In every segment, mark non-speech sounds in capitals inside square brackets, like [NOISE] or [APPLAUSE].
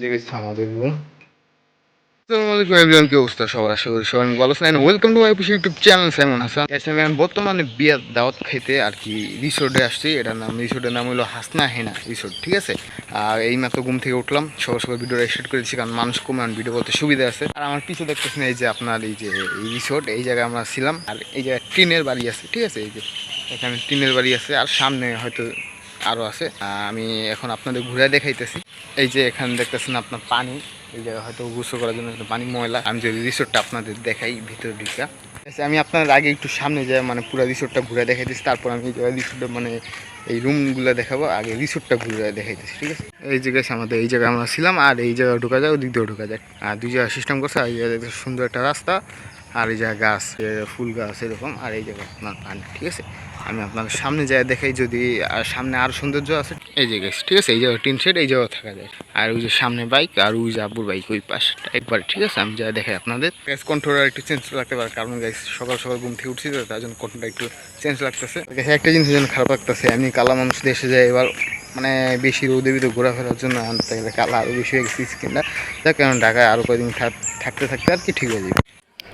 জেগেছে আমাদের সবার বর্তমানে বিয়ার দাওয়াত খাইতে আর কি রিসোর্টে আসছি। এটার নাম, রিসোর্টের নাম হলো হাসনা হেনা রিসোর্ট, ঠিক আছে? আর এই মাত্র ঘুম থেকে উঠলাম। সকাল সবাই ভিডিওটা স্টার্ট করেছি, কারণ মানুষ কমে ভিডিও করতে সুবিধা আছে। আর আমার পিছু দেখতেছেন এই যে আপনার এই যে এই রিসোর্ট, এই জায়গায় আমরা ছিলাম। আর এই জায়গায় টিনের বাড়ি আছে, ঠিক আছে? এই যে এখানে টিনের বাড়ি আছে। আর সামনে হয়তো আরও আছে। আমি এখন আপনাদের ঘুরে দেখাইতেছি। এই যে এখানে দেখতেছেন আপনার পানি। এই জায়গায় হয়তো গোসল করার জন্য পানি ময়লা। আমি যদি রিসোর্টটা আপনাদের দেখাই ভিতর আচ্ছা, আমি আপনাদের আগে একটু সামনে যাই মানে পুরো রিসোর্টটা ঘুরে দেখাইতেছি। তারপর আমি এই রিসোর্টটা মানে এই রুমগুলো দেখাবো। আগে রিসোর্টটা ঘুরে দেখাইতেছি ঠিক আছে? এই জায়গায় আমাদের এই জায়গায় আমরা ছিলাম আর এই জায়গায় ঢোকা যায় ওদিক দিয়েও ঢোকা যায়। আর দুই জায়গায় সিস্টেম করছে এই জায়গায় সুন্দর একটা রাস্তা আর এই জায়গায় গাছ ফুল গাছ এরকম। আর এই জায়গায় আপনার পানি ঠিক আছে? আমি আপনাদের সামনে যাই দেখাই যদি আর সামনে আরও সৌন্দর্য আছে। এই যে জায়গায় ঠিক আছে? এই জায়গায় টিন শেড এই জায়গায় থাকা যায়। আর ওই যে সামনে বাইক আর ওই যে আব্বুর বাইক ওই পাশ একবার ঠিক আছে? আমি যা দেখাই আপনাদের। গ্যাস কন্ট্রোলার একটু চেঞ্জ লাগতে পারে কারণ গাইস সকাল সকাল ঘুম থেকে উঠছি তো তার জন্য কন্ট্রোলটা একটু চেঞ্জ লাগতেছে। Guys, একটা জিনিসের জন্য খারাপ লাগতেছে আমি কালা মানুষ দেশে যাই এবার মানে বেশি রোদে ভিতরে ঘোরাফেরার জন্য কালা আরও বেশি হয়ে গেছে স্কিনটা যার কারণ ঢাকায় আরও কয়েকদিন থাক- থাকতে থাকতে আর কি ঠিক হয়ে যাবে।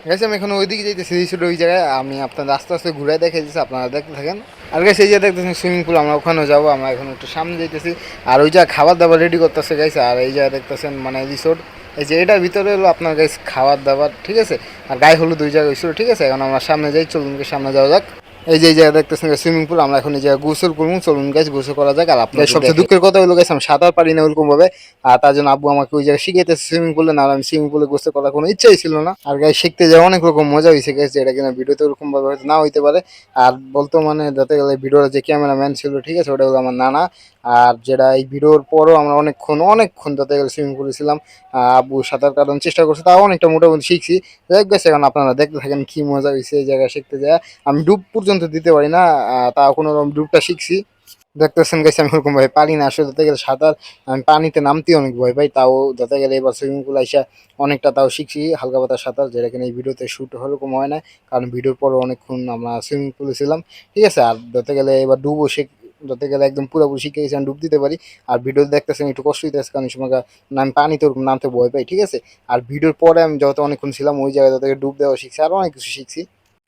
গেছে আমি এখন ওইদিকে যাইতেছি ছিল ওই জায়গায়। আমি আপনার আস্তে আস্তে ঘুরে দেখে দিচ্ছি আপনারা দেখতে থাকেন। আর গেছে এই যে দেখতেছেন সুইমিং পুল আমরা ওখানেও যাব, আমরা এখন একটু সামনে যাইতেছি। আর ওই যা খাবার দাবার রেডি করতেছে গাইছে আর এই জায়গায় দেখতেছেন মানে রিসোর্ট এই যে এটার ভিতরে হলো আপনার গাইস খাবার দাবার ঠিক আছে? আর গায়ে হলুদ দুই জায়গায় হয়েছিল, ঠিক আছে? এখন আমরা সামনে যাই, চলুন সামনে যাওয়া যাক। এই যে এই জায়গায় দেখতেছেন সুইমিং পুল আমরা এখন এই জায়গায় গোসল করব চলুন গাছ গোসল করা যাক। আর আপনার সবচেয়ে দুঃখের কথা হলো গেছে আমি সাঁতার পারি না ওরকম ভাবে। আর তার জন্য আব্বু আমাকে ওই জায়গায় শিখাইতেছে সুইমিং পুলে না আমি সুইমিং পুলে গোসল করার কোনো ইচ্ছাই ছিল না। আর গায়ে শিখতে যাওয়া অনেক রকম মজা হয়েছে গেছে এটা কিনা ভিডিওতে ওরকম ভাবে হয়তো না হইতে পারে। আর বলতো মানে যাতে গেলে ভিডিওর যে ক্যামেরাম্যান ছিল ঠিক আছে ওটা হলো আমার নানা। আর যেটা এই ভিডিওর পরও আমরা অনেকক্ষণ অনেকক্ষণ যাতে গেলে সুইমিং পুলে ছিলাম। আব্বু সাঁতার কাটানোর চেষ্টা করছে তাও অনেকটা মোটামুটি শিখছি। যাই গেছে এখন আপনারা দেখতে থাকেন কি মজা হয়েছে এই জায়গায় শিখতে যায়। আমি ডুব পর্যন্ত দিতে পারি না তাও কোনো ডুবটা শিখছি। দেখতেছেন গেছে আমি ওরকম ভাবে পারি না, আসলে গেলে সাঁতার, আমি পানিতে নামতে অনেক ভয় পাই, তাও যাতে গেলে এবার সুইমিং পুল আইসা অনেকটা তাও শিখছি, হালকা পাতা সাঁতার, যেটা কিনা এই ভিডিওতে শ্যুট ওরকম হয় না, কারণ ভিডিওর পরে অনেকক্ষণ আমরা সুইমিং পুলে ছিলাম, ঠিক আছে, আর যাতে গেলে এবার ডুবো শিখ যাতে গেলে একদম পুরোপুরি শিখে গেছি, আমি ডুব দিতে পারি, আর ভিডিও দেখতেছেন একটু কষ্ট হইতেছে, কারণ সময় আমি পানিতে ওরকম নামতে ভয় পাই, ঠিক আছে, আর ভিডিওর পরে আমি যত অনেকক্ষণ ছিলাম, ওই জায়গায় যাতে ডুব দেওয়া শিখছি আরও অনেক কিছু শিখছি।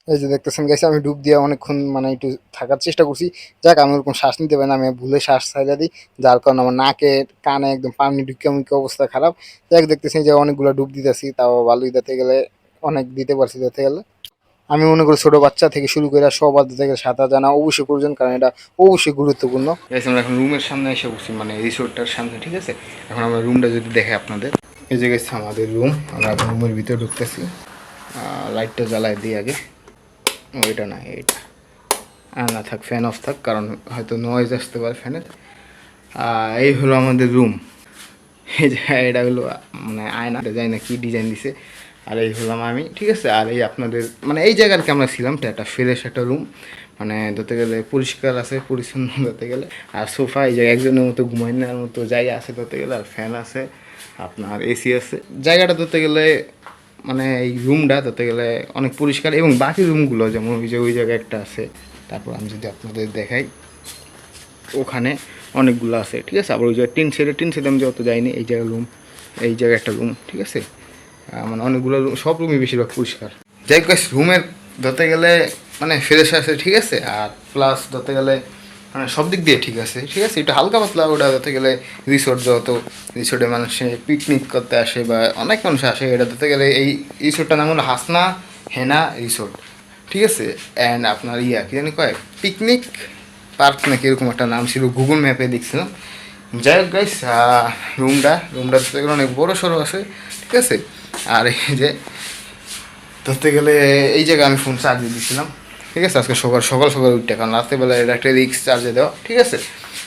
এই যে দেখতেছেন গেছে আমি ডুব দিয়ে অনেকক্ষণ মানে একটু থাকার চেষ্টা করছি। যাক, আমি ওরকম শ্বাস নিতে পারি না, আমি ভুলে শ্বাস ছাইড়া দিই। যার কারণে আমার নাকে, কানে একদম পানি ঢুকে মুখে অবস্থা খারাপ। যাক দেখতেছি যে অনেকগুলো ডুব দিতেছি, তাও ভালোই দিতে গেলে, অনেক দিতে পারছি দিতে গেলে। আমি মনে করি ছোট বাচ্চা থেকে শুরু করে সবার গেলে সাঁতার জানা অবশ্যই প্রয়োজন, কারণ এটা অবশ্যই গুরুত্বপূর্ণ। আমরা এখন রুমের সামনে এসে বসছি মানে রিসোর্টটার সামনে, ঠিক আছে? এখন আমরা রুমটা যদি দেখে আপনাদের। এই যে গেছে আমাদের রুম আমরা রুমের ভিতরে ঢুকতেছি। লাইটটা জ্বালায় দিই আগে। ওইটা না, এইটা। আর না থাক ফ্যান অফ থাক, কারণ হয়তো নয়েজ আসতে পারে ফ্যানের এই হলো আমাদের রুম এই যে, এটা হলো মানে আয়না। জানি না কী ডিজাইন দিছে? আর এই হলাম আমি, ঠিক আছে? আর এই আপনাদের মানে এই জায়গার কি আমরা ছিলাম একটা ফ্রেশ একটা রুম মানে ধরতে গেলে পরিষ্কার আছে, পরিচ্ছন্ন [LAUGHS] ধরতে গেলে। আর সোফা এই জায়গায় একজনের মতো ঘুমাই নেওয়ার মতো জায়গা আছে ধরতে গেলে। আর ফ্যান আছে, আপনার এসি আছে। জায়গাটা ধরতে গেলে মানে এই রুমটা ধরতে গেলে অনেক পরিষ্কার এবং বাকি রুমগুলো যেমন ওই যে, ওই জায়গায় একটা আছে। তারপর আমি যদি আপনাদের দেখাই, ওখানে অনেকগুলো আছে, ঠিক আছে? আবার ওই জায়গায় টিন শেডে টিন শেডে আমি যত যাইনি, এই জায়গায় রুম এই জায়গায় একটা রুম ঠিক আছে? মানে অনেকগুলো রুম সব রুমই বেশিরভাগ পরিষ্কার। যাই হোক রুমের ধরতে গেলে মানে ফ্রেশ আছে, ঠিক আছে? আর প্লাস ধরতে গেলে মানে সব দিক দিয়ে ঠিক আছে। ঠিক আছে, এটা হালকা পাতলা, ওটা ধরতে গেলে রিসোর্ট যত রিসোর্টে মানুষে পিকনিক করতে আসে বা অনেক মানুষ আসে, এটা ধরতে গেলে এই রিসোর্টটার নাম হলো হাসনা হেনা রিসোর্ট ঠিক আছে অ্যান্ড আপনার ইয়া কি জানি কয়? পিকনিক পার্ক নাকি এরকম একটা নাম ছিল গুগল ম্যাপে দেখছিলাম। যাই হোক গাইস রুমটা রুমটা ধরতে গেলে অনেক বড় সড়ো আছে, ঠিক আছে। আর এই যে ধরতে গেলে এই জায়গায় আমি ফোন চার্জে দিয়েছিলাম ঠিক আছে? আজকে সকাল সকাল সকাল উঠতে কারণ রাত্রেবেলা এটা একটা রিক্স চার্জে দেওয়া, ঠিক আছে?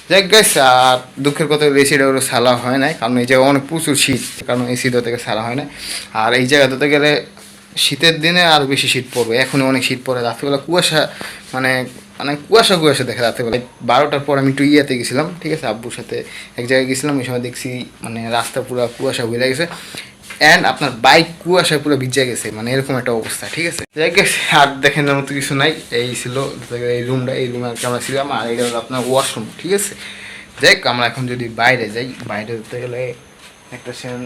যাই গাইস আর দুঃখের কথা হলো এসিটা ওরা সালা হয় নাই, কারণ এই জায়গায় অনেক প্রচুর শীত, কারণ এসি গেলে সালা হয় না আর এই জায়গা ধরতে গেলে শীতের দিনে আরও বেশি শীত পড়বে, এখনই অনেক শীত পড়ে, রাত্রেবেলা কুয়াশা মানে মানে কুয়াশা কুয়াশা দেখে রাত্রেবেলা। বারোটার পর আমি একটু ইয়াতে গেছিলাম, ঠিক আছে? আব্বুর সাথে এক জায়গায় গেছিলাম ওই সময় দেখছি মানে রাস্তা পুরো কুয়াশা হয়ে গেছে। অ্যান্ড আপনার বাইক কুয়াশায় পুরো ভিজে গেছে মানে এরকম একটা অবস্থা, ঠিক আছে যাই গেছে আর দেখেন মতো কিছু নাই, এই ছিল, এই রুমটা এই রুমে আমরা ছিলাম, আর এটা হলো আপনার ওয়াশরুম ঠিক আছে যাই আমরা এখন যদি বাইরে যাই, বাইরে যেতে গেলে একটা সেন,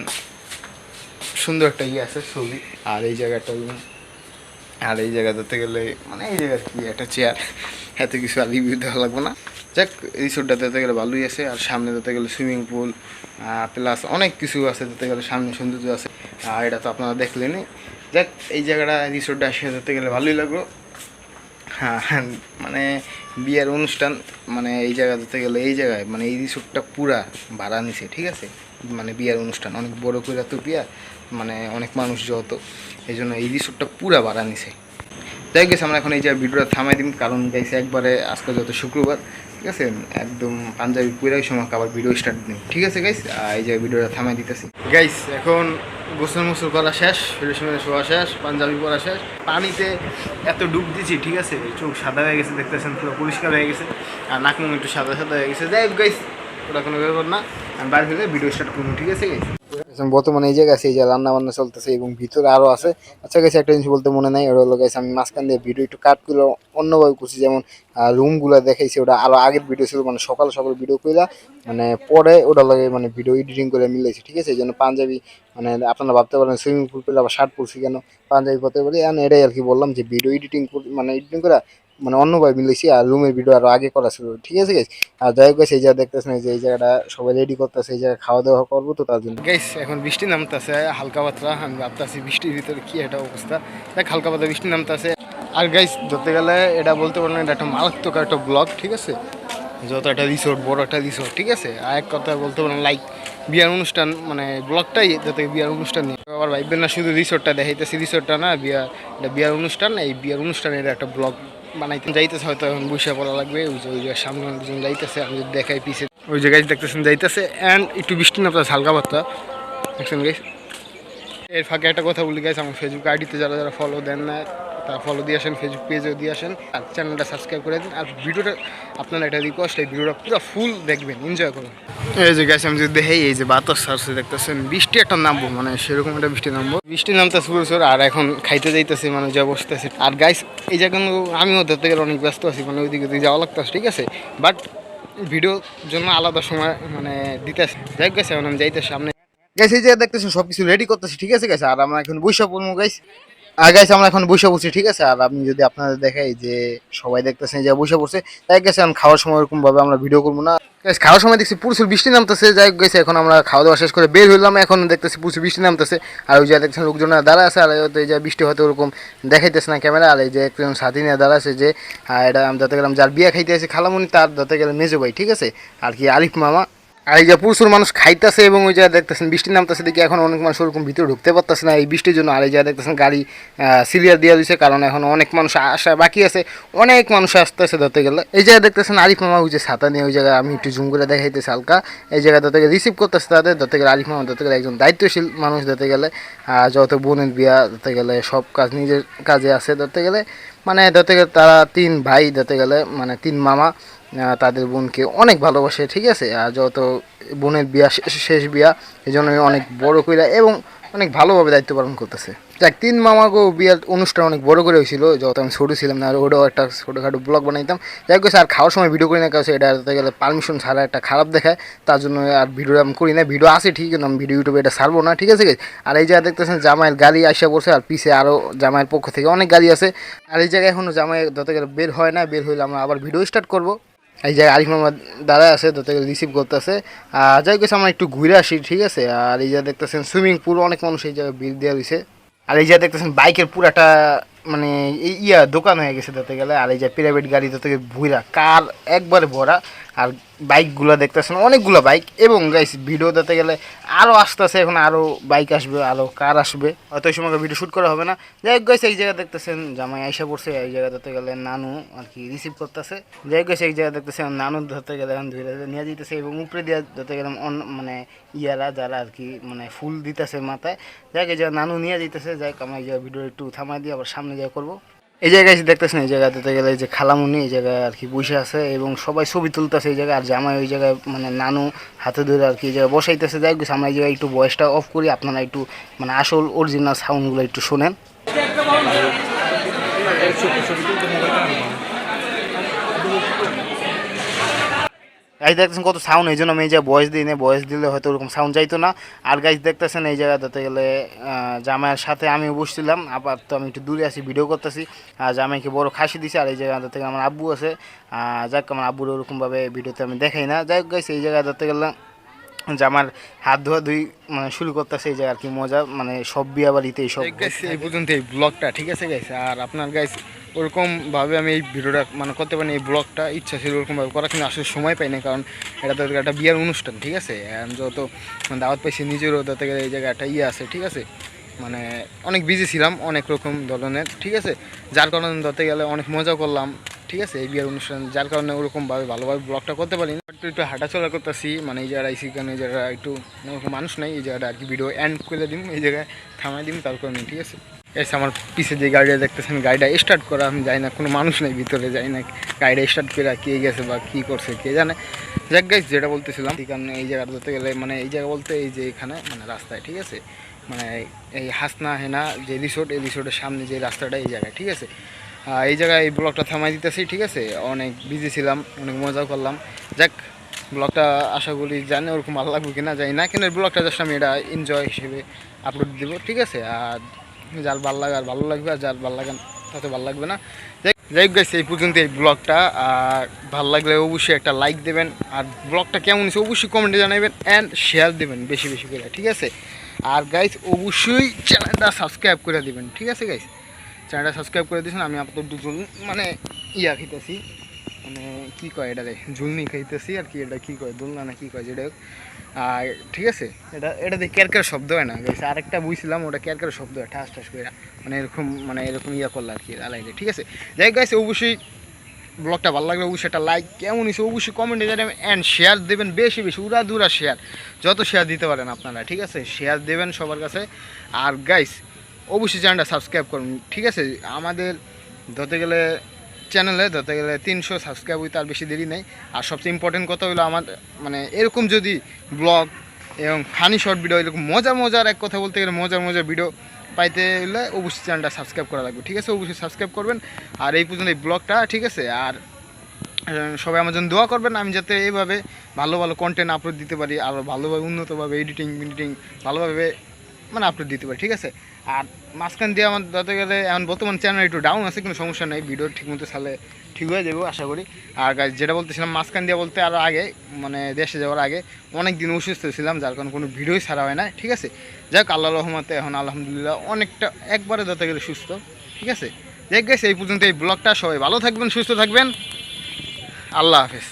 সুন্দর একটা ইয়ে আছে, ছবি, আর এই জায়গাটা। আর এই জায়গা ধরতে গেলে মানে এই জায়গা কি একটা চেয়ার এত কিছু আর রিভিউ দেওয়া লাগবে না যাক রিসোর্টটা ধরতে গেলে ভালোই আছে। আর সামনে ধরতে গেলে সুইমিং পুল প্লাস অনেক কিছু আছে ধরতে গেলে সামনে সৌন্দর্য আছে। আর এটা তো আপনারা দেখলেনই। যাক এই জায়গাটা রিসোর্টটা এসে ধরতে গেলে ভালোই লাগল। হ্যাঁ হ্যাঁ, মানে বিয়ের অনুষ্ঠান মানে এই জায়গা ধরতে গেলে এই জায়গায় মানে এই রিসোর্টটা পুরা ভাড়া নিছে ঠিক আছে? মানে বিয়ের অনুষ্ঠান অনেক বড় করে তো বিয়া মানে অনেক মানুষ যত এই জন্য এই রিসোর্টটা পুরা ভাড়া নিছে। যাই গেছে, আমরা এখন এই যে ভিডিওটা থামাই দিন, কারণ গাইছে একবারে আজকে যত শুক্রবার, ঠিক আছে? একদম পাঞ্জাবি পুরাই সময় আবার ভিডিও স্টার্ট দিন। ঠিক আছে গাইস এই যে ভিডিওটা থামাই দিতেছি। গাইস এখন গোসল মোসল করা শেষ সময় শোয়া শেষ, পাঞ্জাবি পরা শেষ। পানিতে এত ডুব দিছি, ঠিক আছে? চোখ সাদা হয়ে গেছে, দেখতেছেন, পুরো পরিষ্কার হয়ে গেছে। আর নাক মুখ একটু সাদা সাদা হয়ে গেছে। যাই গাইস ওটা কোনো ব্যাপার না। আমি বাইরে ভিডিও স্টার্ট করব, ঠিক আছে গাইস বর্তমানে এই জায়গায় আছে, এই যে রান্না বান্না চলতেছে এবং ভিতরে আরও আছে। আচ্ছা গেছে একটা জিনিস বলতে মনে নাই হলো গেছে আমি মাঝখান দিয়ে ভিডিও একটু কাট করে অন্যভাবে করছি। যেমন রুমগুলো দেখাইছি, ওটা আরও আগের ভিডিও ছিল মানে সকাল সকাল ভিডিও কইলা মানে পরে ওটা লাগে মানে ভিডিও এডিটিং করে মিলাইছি, ঠিক আছে? এই জন্য পাঞ্জাবি মানে আপনারা ভাবতে পারেন সুইমিং পুল পেলে আবার শার্ট পরছি কেন? পাঞ্জাবি পরতে পারি এটাই আর কি বললাম যে ভিডিও এডিটিং মানে এডিটিং করা মানে অন্যভাবে মিলেছি, আর রুমের ভিডিও আরও আগে করা ছিল ঠিক আছে guys? আর যাই হোক এই জায়গা দেখতেছেন যে, এই জায়গাটা সবাই রেডি করতেছে, এই জায়গায় খাওয়া দাওয়া করব তো তার জন্য। গাইস এখন বৃষ্টি নামতেছে, হালকা পাতলা, আমি ভাবতেছি বৃষ্টির ভিতরে কি একটা অবস্থা। দেখ, হালকা পাতলা বৃষ্টি নামতেছে। আর গাইস ধরতে গেলে এটা বলতে পারেন এটা একটা মারাত্মক একটা ব্লগ ঠিক আছে? যত একটা রিসোর্ট বড় একটা রিসোর্ট ঠিক আছে? আর এক কথা বলতে পারেন লাইক বিয়ার অনুষ্ঠান মানে ব্লগটাই যাতে বিয়ার অনুষ্ঠান নিয়ে আবার ভাইবেন না, শুধু রিসোর্টটা দেখাইতেছি রিসোর্টটা না, বিয়ার, এটা বিয়ার অনুষ্ঠান, এই বিয়ার অনুষ্ঠানের একটা ব্লগ বানাইতে যাইতেছে, হয়তো এখন বসে পড়া লাগবে, ওই যে ওই যে সামনে অনেকজন যাইতেছে, আমি যদি দেখাই পিছে। ওই জায়গায় দেখতেছেন, যাইতেছে অ্যান্ড একটু বৃষ্টি না প্লাস হালকা পাত্তা দেখছেন গাইস এর ফাঁকে একটা কথা বলি গাইস আমার ফেসবুক আইডিতে যারা যারা ফলো দেন না তারা ফলো দিয়ে আসেন ফেসবুক পেজেও দিয়ে আসেন আর চ্যানেলটা সাবস্ক্রাইব করে দিন। আর ভিডিওটা আপনার একটা রিকোয়েস্ট এই ভিডিওটা পুরো ফুল দেখবেন এনজয় করুন। এই যে গাছ আমি যদি দেখি এই যে বাতাস সারছে দেখতেছেন বৃষ্টি একটা নামবো মানে সেরকম একটা বৃষ্টি নামবো। বৃষ্টি নামতেছে পুরো জোর আর এখন খাইতে যাইতেছে মানে যা বসতেছে। আর গাইস এই যে জায়গা আমিও ধরতে গেলে অনেক ব্যস্ত আছি মানে ওইদিকে ওদিকে যাওয়া লাগতেছে ঠিক আছে? বাট ভিডিওর জন্য আলাদা সময় মানে দিতেছে। যাই গেছে এখন আমি যাইতে সামনে। এই যে সব কিছু রেডি করতেছি ঠিক আছে গাইস আর আমরা এখন বৈশাখ পড়ব গাইস আর আমরা এখন বসে পড়ছি, ঠিক আছে? আর আমি যদি আপনাদের দেখাই যে সবাই দেখতেছেন যে বসে পড়ছে, তাই গেছে এখন খাওয়ার সময় এরকম ভাবে আমরা ভিডিও করব না। খাওয়ার সময় দেখছি প্রচুর বৃষ্টি নামতেছে, যাই গেছে এখন আমরা খাওয়া দাওয়া শেষ করে বের হইলাম, এখন দেখতেছি প্রচুর বৃষ্টি নামতেছে। আর ওই যে দেখছেন লোকজনের দাঁড়া আছে, আর এই যে বৃষ্টি হয়তো ওরকম দেখাইতেছে না ক্যামেরা আর এই যে একজন সাথী নিয়ে দাঁড়া আছে যে, আর এটা আমি যাতে গেলাম যার বিয়া খাইতে আছে খালামুনি, তার যাতে গেলে মেজো ভাই, ঠিক আছে? আর কি আরিফ মামা। আর এই যে প্রচুর মানুষ খাইতেছে এবং ওই জায়গায় দেখতেছেন, বৃষ্টি নামতেছে দেখি এখন অনেক মানুষ ওরকম ভিতরে ঢুকতে পারতেছে না। এই বৃষ্টির জন্য আর এই জায়গায় দেখতেছেন গাড়ি সিরিয়াল দিয়ে দিচ্ছে কারণ এখন অনেক মানুষ আসা বাকি আছে, অনেক মানুষ আসতেছে ধরতে গেলে। এই জায়গায় দেখতেছেন আরিফ মামা, ওই যে ছাতা নিয়ে ওই জায়গায় আমি একটু জুম করে দেখাইতেছি হালকা। এই জায়গায় ধরতে গেলে রিসিভ করতেছে তাদের, ধরতে গেলে আরিফ মামা, ধরতে গেলে একজন দায়িত্বশীল মানুষ ধরতে গেলে যত বোনের বিয়া, ধরতে গেলে সব কাজ নিজের কাজে আছে ধরতে গেলে। মানে ধরতে গেলে তারা তিন ভাই, ধরতে গেলে মানে তিন মামা তাদের বোনকে অনেক ভালোবাসে, ঠিক আছে? আর যত বোনের বিয়া শেষ বিয়া এই জন্য অনেক বড় কইরা এবং অনেক ভালোভাবে দায়িত্ব পালন করতেছে। যাক, তিন মামাকেও বিয়ার অনুষ্ঠান অনেক বড় করে হয়েছিল, যত আমি ছোটো ছিলাম না, আর ওটাও একটা ছোটোখাটো ব্লগ বানাইতাম। যাই হোক আর খাওয়ার সময় ভিডিও করি না কাছে এটা গেলে পারমিশন ছাড়া একটা খারাপ দেখায়, তার জন্য আর ভিডিও আমি করি না। ভিডিও আছে ঠিক কিন্তু আমি ভিডিও ইউটিউবে এটা ছাড়বো না, ঠিক আছে আর এই জায়গায় দেখতেছেন, জামাইয়ের গাড়ি আসা পড়ছে, আর পিছে আরও জামাইয়ের পক্ষ থেকে অনেক গাড়ি আছে। আর এই জায়গায় এখনও জামাই যত গেলে বের হয় না, বের হইলে আমরা আবার ভিডিও স্টার্ট করব। এই জায়গায় আরিফ মামা দাঁড়ায় আছে, তো রিসিভ করতেছে। আর যাই গেছে, আমরা একটু ঘুরে আসি, ঠিক আছে? আর এই যা দেখতেছেন সুইমিং পুল অনেক মানুষ এই জায়গায় বিল দেওয়া হয়েছে আর এই যা দেখতেছেন, বাইকের পুরাটা মানে ইয়া দোকান হয়ে গেছে তাতে গেলে। আর এই যে প্রাইভেট গাড়ি তো গেলে ভুইরা, কার একবারে ভরা। আর বাইকগুলো দেখতেছেন, অনেকগুলো বাইক এবং গাইস ভিডিও দিতে গেলে আরও আস্তে আস্তে এখন আরও বাইক আসবে আরও কার আসবে। হয়তো ওই সময় ভিডিও শ্যুট করা হবে না। যাই হোক গাইস এই জায়গা দেখতেছেন, জামাই আইসা পড়ছে, এই জায়গা ধরতে গেলে নানু আর কি রিসিভ করতেছে। যাই হোক গাইস এই জায়গা দেখতেছেন, নানু ধরতে গেলে এখন ধীরে ধীরে নিয়ে যেতেছে এবং উপরে দিয়ে ধরতে গেলে অন- মানে ইয়ারা যারা আর কি মানে ফুল দিতেছে মাথায়। যাই হোক এই নানু নিয়ে যেতেছে যাই হোক, আমরা এই জায়গায় ভিডিও একটু থামাই দিয়ে আবার সামনে যাই করব। এই জায়গায় দেখতেছেন, এই জায়গায় দিতে গেলে যে খালামুনি, এই জায়গায় আর কি বসে আছে এবং সবাই ছবি তুলতেছে এই জায়গায়। আর জামাই ওই জায়গায় মানে নানু হাতে ধরে আর কি এই জায়গায় বসাইতেছে। যাই কিছু আমরা এই জায়গায় একটু ভয়েসটা অফ করি, আপনারা একটু মানে আসল অরিজিনাল সাউন্ডগুলো একটু শোনেন। গাইজ দেখতেছেন কত সাউন্ড এই জন্য আমি এই যে বয়স দিই না বয়স দিলে হয়তো ওরকম সাউন্ড যাইতো না। আর গাইজ দেখতেছেন এই জায়গা ধরতে গেলে জামাইয়ের সাথে আমি বসছিলাম আবার তো আমি একটু দূরে আছি ভিডিও করতেছি। আর জামাইকে বড় খাসি দিছে, আর এই জায়গা ধরতে গেলে আমার আব্বু আছে। যাক, আমার আব্বুর ওরকমভাবে ভিডিওতে আমি দেখাই না। যাই হোক গাইজ এই জায়গায় ধরতে গেলে জামার হাত ধোয়া ধুই মানে শুরু করতেছে, এই জায়গা আর কি মজা মানে সব বিয়া বাড়িতে এই সব এই পর্যন্ত এই ব্লগটা ঠিক আছে গাইস আর আপনার গাইস ওরকম ভাবে আমি এই ভিডিওটা মানে করতে পারি এই ব্লগটা ইচ্ছা ছিল ওরকম ভাবে করার, কিন্তু আসলে সময় পাই না কারণ এটা তো একটা বিয়ের অনুষ্ঠান, ঠিক আছে? যত দাওয়াত পাইছি নিজেরও গেলে এই জায়গায় একটা ইয়ে আছে, ঠিক আছে? মানে অনেক বিজি ছিলাম, অনেক রকম ধরনের, ঠিক আছে? যার কারণে ধরতে গেলে অনেক মজা করলাম, ঠিক আছে? এই বিয়ের অনুষ্ঠান, যার কারণে ওরকমভাবে ভালোভাবে ব্লগটা করতে পারি না একটু একটু হাঁটাচলা করতেছি মানে এই জায়গায় আইসি, কারণে এই জায়গাটা একটু মানুষ নাই, এই জায়গাটা আর কি ভিডিও এন্ড করে দিন এই জায়গায় থামাই দিন তারপর ঠিক আছে? এসে আমার পিছে যে গাড়িটা দেখতেছেন, গাড়িটা স্টার্ট করা, আমি যাই না, কোনো মানুষ নেই ভিতরে যাই না গাড়িটা স্টার্ট করে কে গেছে বা কী করছে, কে জানে। যাক গাইজ যেটা বলতেছিলাম এই কারণে এই জায়গাটা ধরতে গেলে মানে এই জায়গা বলতে এই যে এখানে মানে রাস্তায়, ঠিক আছে? মানে এই হাসনা হেনা যে রিসোর্ট এই রিসোর্টের সামনে যে রাস্তাটা, এই জায়গায়, ঠিক আছে? এই জায়গায় এই ব্লগটা থামাই দিতেছি, ঠিক আছে? অনেক বিজি ছিলাম, অনেক মজা করলাম। যাক, ব্লগটা আশা করি জানি ওরকম ভালো লাগবে কিনা যাই না, কিন্তু ব্লগটা জাস্ট আমি এটা এনজয় হিসেবে আপলোড দিব, ঠিক আছে? আর যার ভালো লাগে আর ভালো লাগবে, আর যার ভালো লাগে তাতে ভালো লাগবে না। যাই হোক এই পর্যন্ত এই ব্লগটা আর ভালো লাগলে অবশ্যই একটা লাইক দেবেন, আর ব্লগটা কেমন হয়েছে অবশ্যই কমেন্টে জানাবেন অ্যান্ড শেয়ার দেবেন বেশি বেশি করে, ঠিক আছে? আর গাইস অবশ্যই চ্যানেলটা সাবস্ক্রাইব করে দিবেন, ঠিক আছে গাইস চ্যানেলটা সাবস্ক্রাইব করে দিয়েছেন, আমি আপনাদের দুজন মানে ইয়া খাইতেছি মানে কী কয় এটা রে ঝুলনি খাইতেছি আর কি, এটা কী কয়? দোলনা না কী কয়? যেটা আর ঠিক আছে, এটা এটা দিয়ে ক্যারকার শব্দ হয় না গাইছে আরেকটা বুঝছিলাম, ওটা ক্যারকার শব্দ হয়, ঠাস ঠাস করে মানে এরকম মানে এরকম ইয়া করলে আর কি, আলাইলে। ঠিক আছে? যাই গাইছে অবশ্যই ব্লগটা ভালো লাগলে অবশ্যই একটা লাইক কেমন হয়েছে অবশ্যই কমেন্টে জানাবেন অ্যান্ড শেয়ার দেবেন, বেশি বেশি, উড়া দুরা শেয়ার যত শেয়ার দিতে পারেন আপনারা, ঠিক আছে? শেয়ার দেবেন সবার কাছে। আর গাইস অবশ্যই চ্যানেলটা সাবস্ক্রাইব করুন, ঠিক আছে? আমাদের ধরতে গেলে চ্যানেলে ধরতে গেলে তিনশো সাবস্ক্রাইব হইতে আর বেশি দেরি নেই। আর সবচেয়ে ইম্পর্টেন্ট কথা হলো আমার মানে এরকম যদি ব্লগ এবং ফানি শর্ট ভিডিও এরকম মজার মজার এক কথা বলতে গেলে মজার মজার ভিডিও পাইতে হলে অবশ্যই চ্যানেলটা সাবস্ক্রাইব করা লাগবে, ঠিক আছে? অবশ্যই সাবস্ক্রাইব করবেন। আর এই পর্যন্ত এই ব্লগটা ঠিক আছে? আর সবাই আমার জন্য দোয়া করবেন, আমি যাতে এইভাবে ভালো ভালো কন্টেন্ট আপলোড দিতে পারি, আর ভালোভাবে উন্নতভাবে এডিটিং এডিটিং ভালোভাবে মানে আপলোড দিতে পারি, ঠিক আছে? আর মাঝখান দিয়ে আমার ধরতে গেলে এখন বর্তমান চ্যানেল একটু ডাউন আছে কোনো সমস্যা নেই ভিডিও ঠিক মতো ছাড়লে ঠিক হয়ে যাব, আশা করি। আর যেটা বলতেছিলাম, মাঝখান দিয়ে বলতে আরও আগে মানে দেশে যাওয়ার আগে অনেক দিন অসুস্থ ছিলাম, যার কারণে কোনো ভিডিওই ছাড়া হয় না ঠিক আছে? যাই হোক আল্লাহ রহমতে এখন আলহামদুলিল্লাহ অনেকটা, একবারে ধরতে গেলে সুস্থ, ঠিক আছে? যাই গেছে এই পর্যন্ত এই ব্লগটা সবাই ভালো থাকবেন, সুস্থ থাকবেন। আল্লাহ হাফেজ।